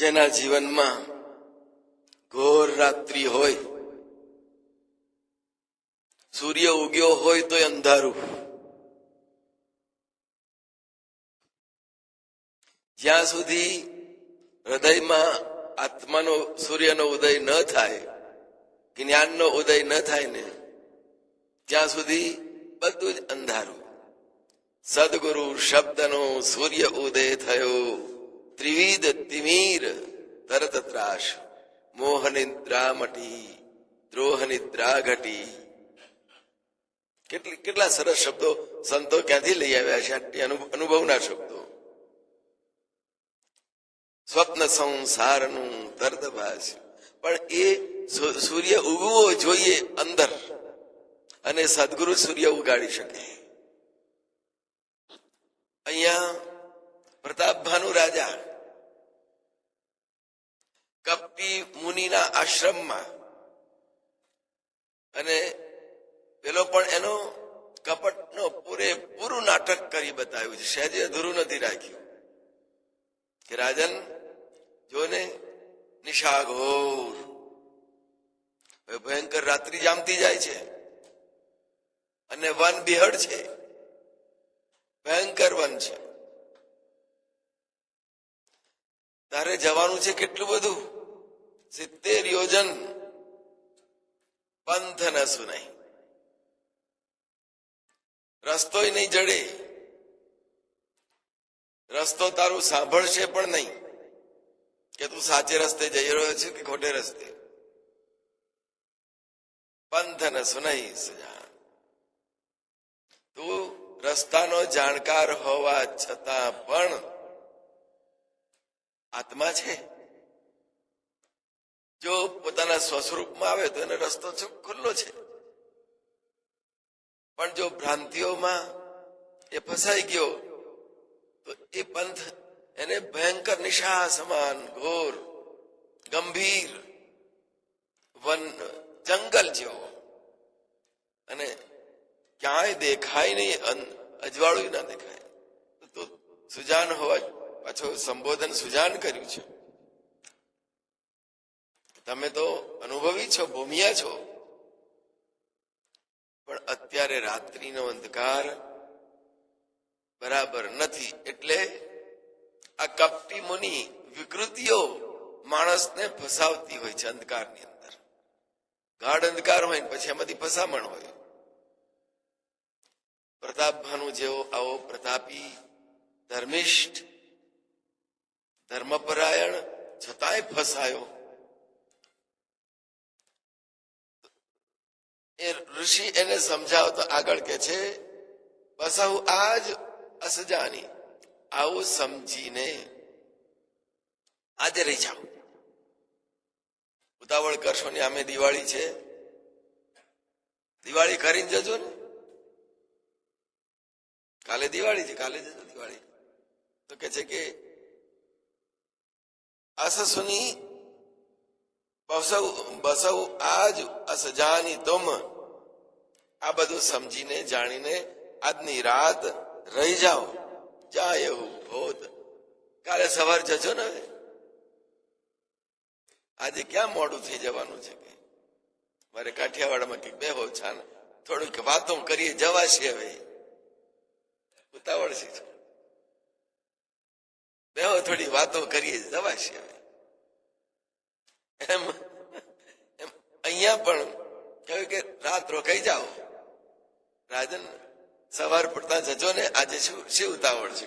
જેના જીવનમાં ઘોર રાત્રિ હોય, સૂર્ય ઉગ્યો હોય તો અંધારું. જ્યાં સુધી હૃદયમાં આત્માનો, સૂર્યનો ઉદય ન થાય, જ્ઞાનનો ઉદય ન થાય ને, ત્યાં સુધી બધું જ અંધારું. સદગુરુ શબ્દનો સૂર્ય ઉદય થયો. ત્રિવિધ તિમીર તરત ત્રાસ મોહ નિદ્રા મટી દ્રોહ નિદ્રા ઘટી કેટલી કેટલા સરસ શબ્દો સંતો ક્યાંથી લઈ આવ્યા છે? અનુભવના શબ્દો. સ્વપ્ન સંસારનું તરત ભાસ્યું પણ એ સૂર્ય ઉગવો જોઈએ અંદર અને સદગુરુ સૂર્ય ઉગાડી શકે. અહીંયા પ્રતાપભાનુ રાજા. કપ્પી મુનિના આશ્રમમાં. અને પેલો પણ એનો કપટનો પૂરેપૂરું નાટક કરી બતાવ્યું છે. સહેજે અધૂરું નથી રાખ્યું. કે રાજન જોને નિશાઘોર ભયંકર રાત્રિ જામતી જાય છે. અને વન બિહડ છે. ભયંકર વન છે. તારે જવાનું છે કેટલું બધું? સિત્તેર યોજન. પંથ ન સુનાઈ રસ્તો નહીં જડે. રસ્તો તારું સાંભળશે પણ નહીં. કે તું સાચે રસ્તે જઈ રહ્યો છે કે ખોટે રસ્તે? પંથ ન સુનાઈ સજા. તું રસ્તાનો જાણકાર હોવા છતાં પણ આત્મા છે? જો પોતાના સ્વસ્વરૂપમાં આવે તો એનો રસ્તો ખુલ્લો છે. પણ જો ભ્રાંતિઓમાં એ ફસાઈ ગયો, તો એ પંથ એને ભયંકર નિશા સમાન, ઘોર, ગંભીર, વન, જંગલ જેવો. અને ક્યાંય દેખાય નહીં અજવાળું ના દેખાય. તો સુજાન હોવા પાછો સંબોધન સુજાન કર્યું છે. તમે તો અનુભવી છો, ભૂમિયા છો. પણ અત્યારે રાત્રિનો અંધકાર બરાબર નથી. એટલે આ કપટી મુનિ વિકૃતિઓ માણસને ફસાવતી હોય છે અંધકારની અંદર. ગાઢ અંધકાર હોય પછી એમાંથી ફસામણ હોય. પ્રતાપભાનુ જેવો આવો પ્રતાપી ધર્મિષ્ઠ ધર્મપરાયણ છતાંય ફસાયો. એ ઋષિ એને સમજાવતો આગળ કે છે બસાઉ આજ અસજાની, આવું સમજીને. આજે રહી જાઓ. ઉતાવળ કરશો ને આમે દિવાળી છે. દિવાળી કરીને જજો ને. કાલે દિવાળી છે, કાલે જજો દિવાળી. તો કે છે કે આસસુની બસવ બસવ આજ અસજાની તુમ આ બધું સમજીને, જાણીને આજની રાત રહી જાઓ. જાય એવું ભૂત કાલે સવાર જજો ને. હવે. આજે ક્યાં મોડું થઈ જવાનું છે કે? મારે કાઠિયાવાડમાં કંઈક બેહો છાન. થોડુંક વાતો કરીએ, જવાશે હવે. ઉતાવળ છે. બેહો, થોડી વાતો કરીએ, જવાશે હવે. એમ અહીંયા પણ કહ્યું કે રાત રોકાઈ જાઓ. રાજન સવાર પડતા જજો ને આજે શું શું ઉતાવળ છે?